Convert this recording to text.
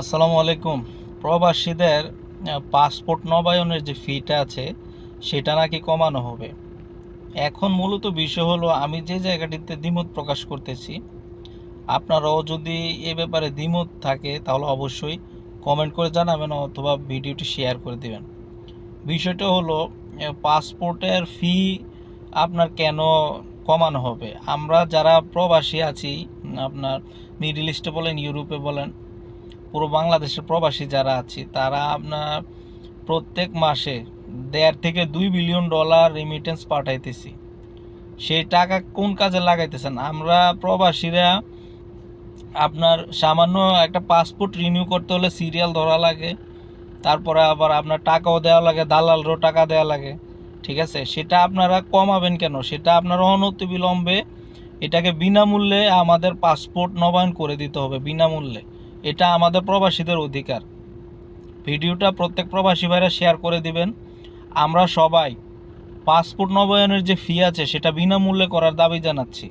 আসসালামু আলাইকুম। প্রবাসীদের পাসপোর্ট নবায়নের যে ফিটা আছে, সেটা নাকি কমানো হবে। এখন মূলত বিষয় হলো, আমি যে জায়গাটিতে দ্বিমত প্রকাশ করতেছি, আপনারাও যদি এ ব্যাপারে দ্বিমত থাকে, তাহলে অবশ্যই কমেন্ট করে জানাবেন অথবা ভিডিওটি শেয়ার করে দেবেন। বিষয়টা হলো পাসপোর্টের ফি আপনার কেন কমানো হবে? আমরা যারা প্রবাসী আছি, আপনার মিডিল ইস্টে বলেন ইউরোপে বলেন পুরো বাংলাদেশের প্রবাসী যারা আছি, তারা আপনার প্রত্যেক মাসে দেড় থেকে দুই বিলিয়ন ডলার রিমিটেন্স পাঠাইতেছি। সেই টাকা কোন কাজে লাগাইতেছেন? আমরা প্রবাসীরা আপনার সামান্য একটা পাসপোর্ট রিনিউ করতে হলে সিরিয়াল ধরা লাগে, তারপরে আবার আপনার টাকাও দেওয়া লাগে, দালালরও টাকা দেওয়া লাগে, ঠিক আছে? সেটা আপনারা কমাবেন কেন? সেটা আপনারা অনতি বিলম্বে এটাকে বিনামূল্যে আমাদের পাসপোর্ট নবায়ন করে দিতে হবে, বিনামূল্যে। এটা আমাদের প্রবাসীদের অধিকার। ভিডিওটা প্রত্যেক প্রবাসী ভাইরা শেয়ার করে দিবেন। আমরা সবাই পাসপোর্ট নবায়নের যে ফি আছে, সেটা বিনামূল্যে করার দাবি জানাচ্ছি।